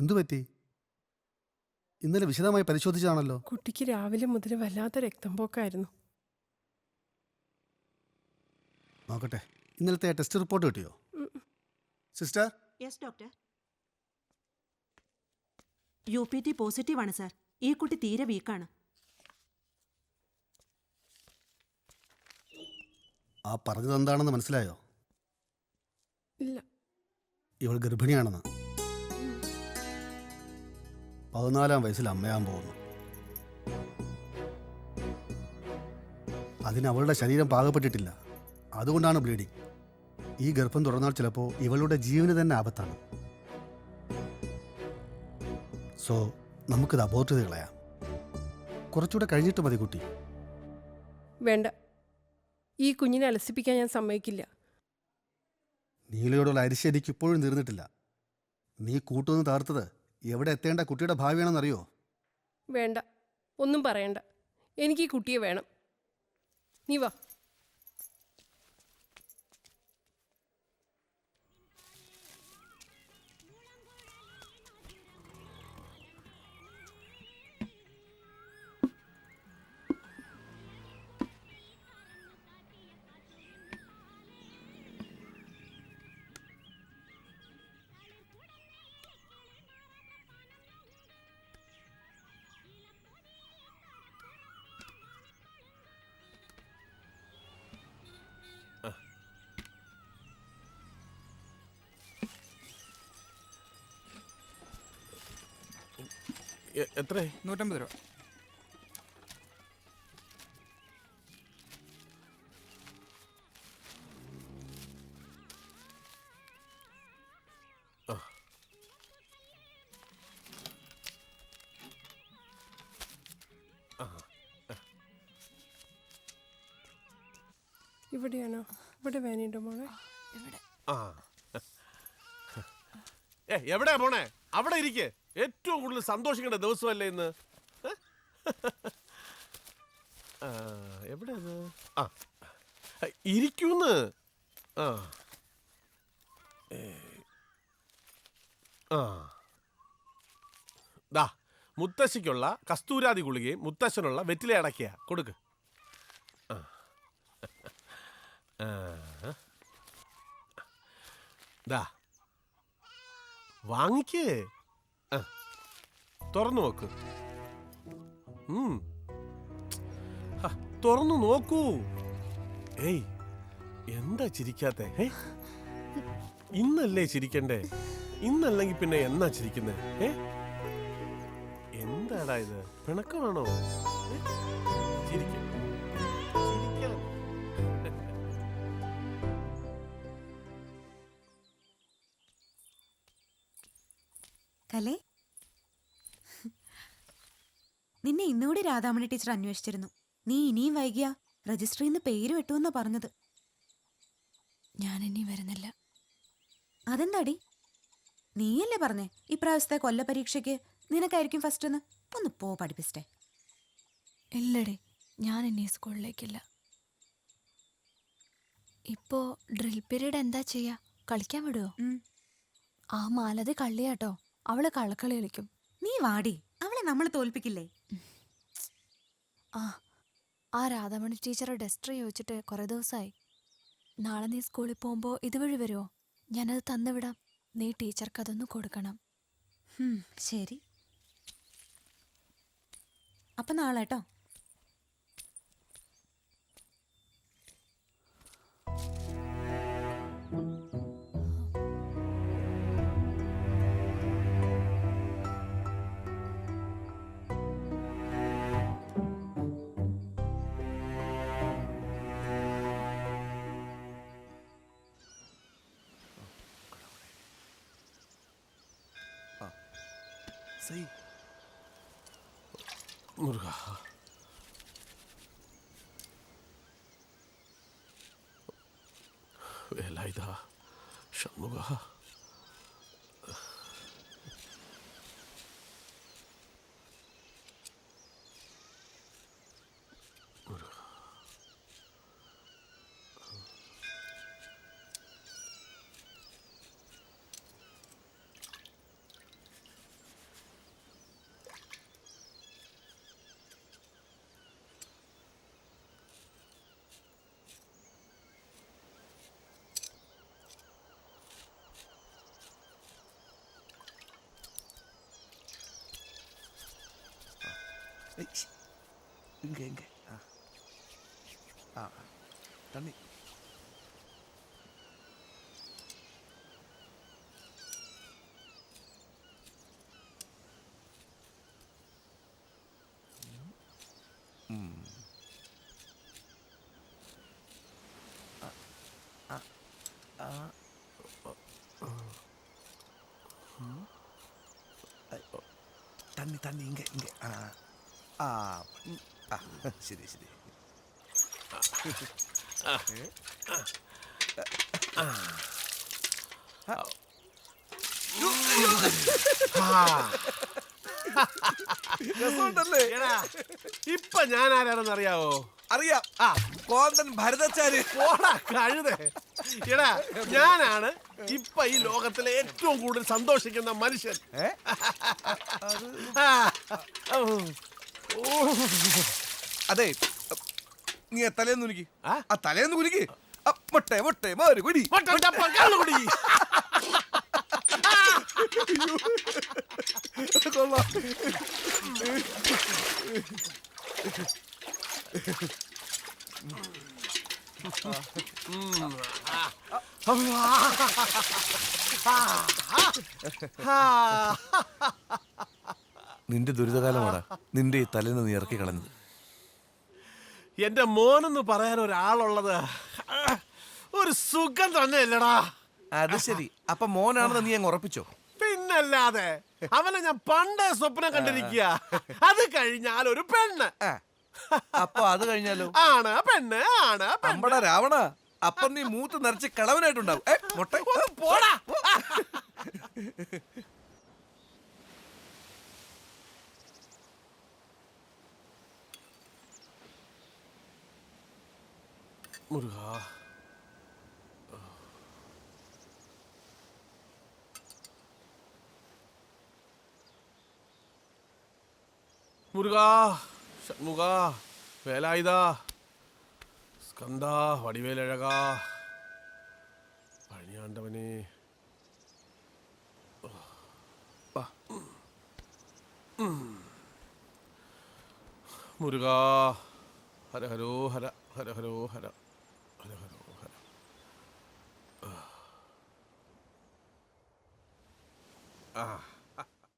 എന്തു പറ്റി? ഇന്നലെ വിശദമായി പരിശോധിച്ചതാണല്ലോ. കുട്ടിക്ക് രാവിലെ മുതൽ വല്ലാത്ത രക്തം പോക്കായിരുന്നു നോക്കട്ടെ ഇന്നലത്തെ ടെസ്റ്റ് റിപ്പോർട്ട് കിട്ടിയോ? Sister? Yes doctor. U P T positive ആണ് സാർ. ഈ കുട്ടി തീരെ വീക്കാണ്. ആ പറഞ്ഞത് എന്താണെന്ന് മനസ്സിലായോ? ഇല്ല. ഇവൾ ഗർഭിണിയാണെന്ന്. പതിനാലാം വയസ്സിൽ അമ്മയാൻ പോകുന്നു. അതിന് അവളുടെ ശരീരം പാകപ്പെട്ടിട്ടില്ല. അതുകൊണ്ടാണ് ബ്ലീഡിങ് ഈ ഗർഭം തുടർന്നാൽ ചിലപ്പോൾ ഇവളുടെ ജീവന് തന്നെ ആപത്താണ്. സോ നമുക്കിത് അബോർട്ട് ചെയ്ത് കളയാം. കുറച്ചുകൂടെ കഴിഞ്ഞിട്ട് മതി കുട്ടി. വേണ്ട. ഈ കുഞ്ഞിനെ അലസിപ്പിക്കാൻ ഞാൻ സമ്മതിക്കില്ല. നീലയോടുള്ള അരിശരിക്ക് ഇപ്പോഴും തീർന്നിട്ടില്ല. നീ കൂട്ടുനിന്ന് താർത്തത് എവിടെ എത്തേണ്ട കുട്ടിയുടെ ഭാവിയാണെന്നറിയോ വേണ്ട. ഒന്നും പറയണ്ട. എനിക്ക് ഈ കുട്ടിയെ വേണം. നീ വാ. എത്ര? നൂറ്റമ്പത് രൂപ. ഇവിടെയാണോ? ഇവിടെ വേനയുണ്ടോ മോളെ? ആ ഏ എവിടെയാ പോണേ അവിടെ ഇരിക്കെ. ഏറ്റവും കൂടുതൽ സന്തോഷിക്കേണ്ട ദിവസമല്ലേ ഇന്ന്? എവിടെയാണ് ആ, ഇരിക്കൂന്ന്. ആ. ആ. ദാ മുത്തശ്ശിക്കുള്ള കസ്തൂരാതി ഗുളികയും മുത്തശ്ശനുള്ള വെറ്റില അടക്കിയ കൊടുക്ക്. ദാ. വാങ്ങിക്കേ. തുറന്നു നോക്ക്. തുറന്നു നോക്കൂ. ഏയ് എന്താ ചിരിക്കാത്ത? ഇന്നല്ലേ ചിരിക്കണ്ടേ? ഇന്നല്ലെങ്കിൽ പിന്നെ എന്നാ ചിരിക്കുന്നേ? ഏ എന്താടാ ഇത്? പിണക്കമാണോ? ചിരിക്ക്. കലേ നിന്നെ ഇന്നുകൂടി രാധാമണി ടീച്ചർ അന്വേഷിച്ചിരുന്നു. നീ ഇനിയും വൈകിയ രജിസ്റ്ററിൽ നിന്ന് പേര് വെട്ടുമെന്നാ പറഞ്ഞത്. ഞാൻ ഇനി വരുന്നില്ല. അതെന്താടി? നീയല്ലേ പറഞ്ഞേ ഇപ്രാവശ്യത്തെ കൊല്ല പരീക്ഷയ്ക്ക് നിനക്കായിരിക്കും ഫസ്റ്റ് എന്ന് ഒന്ന് പോ പഠിപ്പിച്ചിട്ടെ. ഇല്ലടി ഞാൻ ഇനി സ്കൂളിലേക്കില്ല. ഇപ്പോ ഡ്രിൽ പീരീഡ് എന്താ ചെയ്യാ? കളിക്കാൻ വിടുവോ? ആ മാലത് കള്ളിയാട്ടോ. അവൾ കളക്കളി കളിക്കും നീ വാടി. അവളെ നമ്മൾ തോൽപ്പിക്കില്ലേ? ആ ആ രാധാമണി ടീച്ചറെ ഡസ്റ്റർ ചോദിച്ചിട്ട് കുറെ ദിവസമായി നാളെ നീ സ്കൂളിൽ പോകുമ്പോൾ ഇതുവഴി വരുമോ ഞാനത് തന്നുവിടാം. നീ ടീച്ചർക്ക് അതൊന്ന് കൊടുക്കണം. ശരി. അപ്പം നാളെ കേട്ടോ. മുരുക വേലായുധ ഷൺമുഖ ஏய், இங்கே இங்கே ஆ ஆ தண்ணி தண்ணி தண்ணி இங்கே இங்கே ஆ ആ ആ ശരി ശരി. രസമുണ്ടല്ലേ? എടാ ഇപ്പൊ ഞാൻ ആരാണെന്ന് അറിയാവോ? അറിയാം. ആ. കോന്തൻ ഭരതച്ചാര്. പോടാ കഴുത. എടാ ഞാനാണ് ഇപ്പൊ ഈ ലോകത്തിലെ ഏറ്റവും കൂടുതൽ സന്തോഷിക്കുന്ന മനുഷ്യൻ. ഏ? ആ, ഉം. അതെ നീ തലേന്ന് കുനിക്ക് ആ? തലേന്ന് കുനിക്ക് മുട്ടെ മുട്ടെ മാറി കുടി. കുടി. ഹാ നിന്റെ ദുരിതകാലമാണ് നിന്റെ ഈ തലേന്ന് നീ ഇറക്കി കളഞ്ഞത്. എന്റെ മോനെന്ന് പറയാൻ ഒരാളുള്ളത് ഒരു സുഖം തന്നെയല്ലടാ. അത് ശരി. അപ്പൊ മോനാണെന്ന് നീ അങ്ങ് ഉറപ്പിച്ചോ? പിന്നല്ലാതെ അവനെ ഞാൻ പണ്ടേ സ്വപ്നം കണ്ടിരിക്കുക. അത് കഴിഞ്ഞാൽ ഒരു പെണ്ണ്. അപ്പൊ അത് കഴിഞ്ഞാലോ? ആണ് പെണ്ണ് ആണ് പെണ്ണ്. രാവണ അപ്പൊ നീ മൂത്ത് നിറച്ച് കളവനായിട്ടുണ്ടാവും. പോടാ. മുരുകാ. മുരുകാ ഷൺമുഖ വേലായുധ സ്കന്ദ വടിവേലഴക പഴനിയാണ്ടവനെ. മുരുകാ ഹര ഹരോ ഹര ഹര ഹരോ ഹര.